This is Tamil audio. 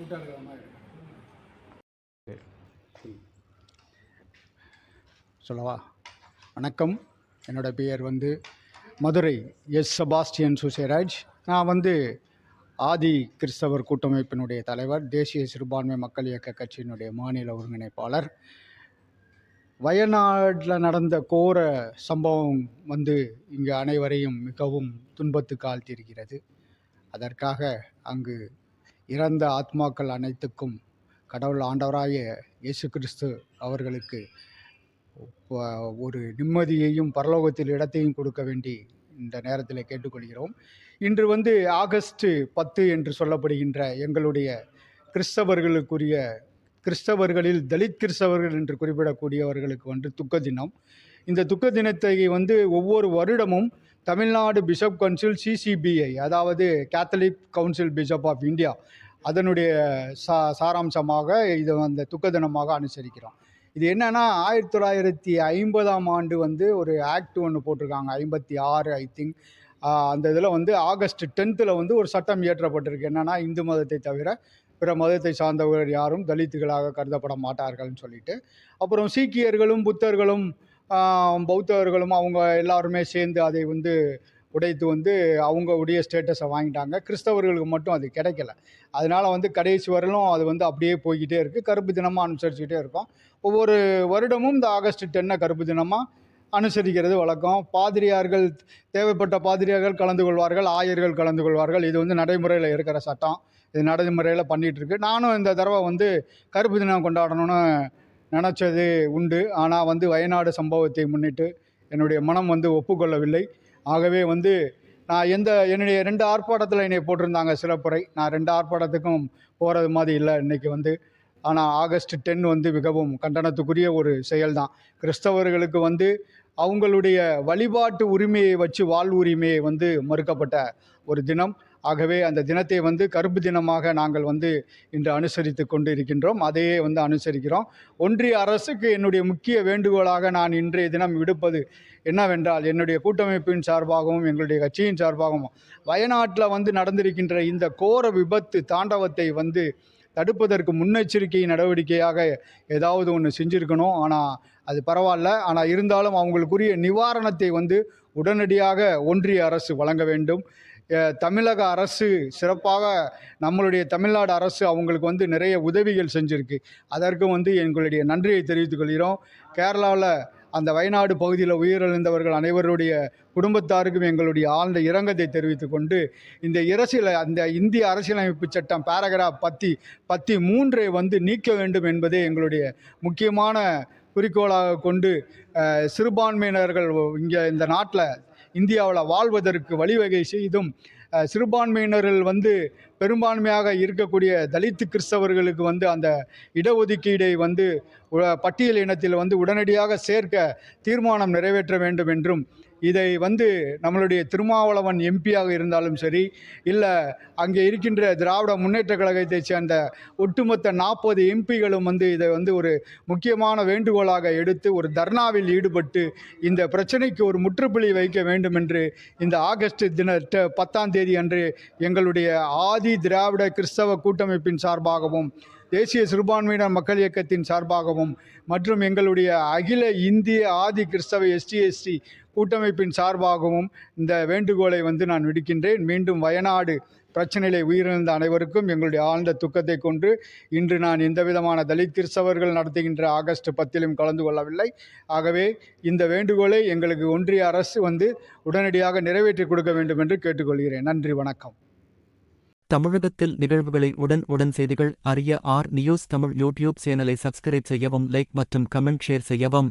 இருக்கு சொல்லவா? வணக்கம். என்னோட பெயர் வந்து மதுரை எஸ் செபாஸ்டியன் சுசேராஜ் நான் வந்து ஆதி கிறிஸ்தவர் கூட்டமைப்பினுடைய தலைவர் தேசிய சிறுபான்மை மக்கள் இயக்க கட்சியினுடைய மாநில ஒருங்கிணைப்பாளர். வயநாட்டில் நடந்த கோர சம்பவம் வந்து இங்கு அனைவரையும் மிகவும் துன்பத்துக்கு ஆழ்த்தியிருக்கிறது அதற்காக அங்கு இறந்த ஆத்மாக்கள் அனைத்துக்கும் கடவுள் ஆண்டவராய இயேசு கிறிஸ்து அவர்களுக்கு ஒரு நிம்மதியையும் பரலோகத்தில் இடத்தையும் கொடுக்க வேண்டி இந்த நேரத்தில் கேட்டுக்கொள்கிறோம். இன்று வந்து ஆகஸ்ட் பத்து என்று சொல்லப்படுகின்ற எங்களுடைய கிறிஸ்தவர்களுக்குரிய கிறிஸ்தவர்களில் தலித் கிறிஸ்தவர்கள் என்று குறிப்பிடக்கூடியவர்களுக்கு வந்து துக்க தினம். இந்த துக்க தினத்தை வந்து ஒவ்வொரு வருடமும் தமிழ்நாடு பிஷப் கவுன்சில் சிசிபிஐ அதாவது Catholic council bishop of India அதனுடைய சா சாராம்சமாக இதை வந்து துக்க தினமாக அனுசரிக்கிறோம். இது என்னன்னா ஆயிரத்தி தொள்ளாயிரத்தி ஐம்பதாம் ஆண்டு வந்து ஒரு ஆக்ட் ஒன்று போட்டிருக்காங்க. ஐம்பத்தி ஆறு ஐ திங்க் அந்த இதில் வந்து ஆகஸ்ட் டென்த்தில் வந்து ஒரு சட்டம் இயற்றப்பட்டிருக்கு. என்னென்னா இந்து மதத்தை தவிர பிற மதத்தை சார்ந்தவர்கள் யாரும் தலித்துகளாக கருதப்பட மாட்டார்கள்னு சொல்லிட்டு. அப்புறம் சீக்கியர்களும் புத்தர்களும் பௌத்தர்களும் அவங்க எல்லாருமே சேர்ந்து அதை வந்து உடைத்து வந்து அவங்க உடைய ஸ்டேட்டஸை வாங்கிட்டாங்க. கிறிஸ்தவர்களுக்கு மட்டும் அது கிடைக்கல. அதனால் வந்து கடைசி வரலும் அது வந்து அப்படியே போய்கிட்டே இருக்குது கருப்பு தினமாக அனுசரிச்சுக்கிட்டே இருக்கும். ஒவ்வொரு வருடமும் இந்த ஆகஸ்ட் டென்னை கருப்பு தினமாக அனுசரிக்கிறது வழக்கம். பாதிரியார்கள் தேவைப்பட்ட பாதிரியார்கள் கலந்து கொள்வார்கள் ஆயர்கள் கலந்து கொள்வார்கள். இது வந்து நடைமுறையில் இருக்கிற சட்டம். இது நடைமுறையில் பண்ணிகிட்ருக்கு நானும் இந்த தடவை வந்து கருப்பு தினம் கொண்டாடணும்னு நினச்சது உண்டு. ஆனால் வந்து வயநாடு சம்பவத்தை முன்னிட்டு என்னுடைய மனம் வந்து ஒப்புக்கொள்ளவில்லை. ஆகவே வந்து நான் எந்த என்னுடைய ரெண்டு ஆர்ப்பாட்டத்தில் என்னை போட்டிருந்தாங்க சிறப்புரை. நான் ரெண்டு ஆர்ப்பாட்டத்துக்கும் போகிறது மாதிரி இல்லை இன்னைக்கு வந்து. ஆனால் ஆகஸ்ட் டென் வந்து மிகவும் கண்டனத்துக்குரிய ஒரு செயல்தான். கிறிஸ்தவர்களுக்கு வந்து அவங்களுடைய வழிபாட்டு உரிமையை வச்சு வாழ்வு உரிமையை வந்து மறுக்கப்பட்ட ஒரு தினம். ஆகவே அந்த தினத்தை வந்து கருப்பு தினமாக நாங்கள் வந்து இன்று அனுசரித்து கொண்டு இருக்கின்றோம் அதையே வந்து அனுசரிக்கிறோம். ஒன்றிய அரசுக்கு என்னுடைய முக்கிய வேண்டுகோளாக நான் இன்றைய தினம் விடுப்பது என்னவென்றால் என்னுடைய கூட்டமைப்பின் சார்பாகவும் எங்களுடைய கட்சியின் சார்பாகவும் வயநாட்டில் வந்து நடந்திருக்கின்ற இந்த கோர விபத்து தாண்டவத்தை வந்து தடுப்பதற்கு முன்னெச்சரிக்கை நடவடிக்கையாக ஏதாவது ஒன்று செஞ்சுருக்கணும். ஆனால் அது பரவாயில்ல. ஆனால் இருந்தாலும் அவங்களுக்குரிய நிவாரணத்தை வந்து உடனடியாக ஒன்றிய அரசு வழங்க வேண்டும். தமிழக அரசு சிறப்பாக நம்மளுடைய தமிழ்நாடு அரசு அவங்களுக்கு வந்து நிறைய உதவிகள் செஞ்சுருக்கு. அதற்கு வந்து எங்களுடைய நன்றியை தெரிவித்துக் கொள்கிறோம். கேரளாவில் அந்த வயநாடு பகுதியில் உயிரிழந்தவர்கள் அனைவருடைய குடும்பத்தாருக்கும் எங்களுடைய ஆழ்ந்த இரங்கத்தை தெரிவித்து கொண்டு இந்த அரசியல் அந்த இந்திய அரசியலமைப்பு சட்டம் பேராகிராஃப் பத்தி பத்தி மூன்றை வந்து நீக்க வேண்டும் என்பதே எங்களுடைய முக்கியமான குறிக்கோளாக கொண்டு சிறுபான்மையினர்கள் இங்கே இந்த நாட்டில் இந்தியாவில் வாழ்வதற்கு வழிவகை செய்தும் சிறுபான்மையினர்கள் வந்து பெரும்பான்மையாக இருக்கக்கூடிய தலித்து கிறிஸ்தவர்களுக்கு வந்து அந்த இடஒதுக்கீடை வந்து பட்டியல் இனத்தில் வந்து உடனடியாக சேர்க்க தீர்மானம் நிறைவேற்ற வேண்டும் என்றும் இதை வந்து நம்மளுடைய திருமாவளவன் எம்பியாக இருந்தாலும் சரி இல்லை அங்கே இருக்கின்ற திராவிட முன்னேற்ற கழகத்தைச் சேர்ந்த ஒட்டுமொத்த நாற்பது எம்பிகளும் வந்து இதை வந்து ஒரு முக்கியமான வேண்டுகோளாக எடுத்து ஒரு தர்ணாவில் ஈடுபட்டு இந்த பிரச்சனைக்கு ஒரு முற்றுப்புள்ளி வைக்க வேண்டும் என்று இந்த ஆகஸ்ட் தின ட- பத்தாம் தேதி அன்று எங்களுடைய ஆதி திராவிட கிறிஸ்தவ கூட்டமைப்பின் சார்பாகவும் தேசிய சிறுபான்மையினர் மக்கள் இயக்கத்தின் சார்பாகவும் மற்றும் எங்களுடைய அகில இந்திய ஆதி கிறிஸ்தவ எஸ்டி எஸ்டி கூட்டமைப்பின் சார்பாகவும் இந்த வேண்டுகோளை வந்து நான் விடுக்கின்றேன். மீண்டும் வயநாடு பிரச்சனையிலே உயிரிழந்த அனைவருக்கும் எங்களுடைய ஆழ்ந்த துக்கத்தை கொண்டு இன்று நான் எந்த விதமான தலித் கிறிஸ்தவர்கள் நடத்துகின்ற ஆகஸ்ட் பத்திலும் கலந்து கொள்ளவில்லை. ஆகவே இந்த வேண்டுகோளை எங்களுக்கு ஒன்றிய அரசு வந்து உடனடியாக நிறைவேற்றி கொடுக்க வேண்டும் என்று கேட்டுக்கொள்கிறேன். நன்றி வணக்கம். தமிழகத்தில் நிகழ்வுகளை உடன் உடன் செய்திகள் அறிய ஆர் நியூஸ் தமிழ் யூடியூப் சேனலை சப்ஸ்கிரைப் செய்யவும் லைக் மற்றும் கமெண்ட் ஷேர் செய்யவும்.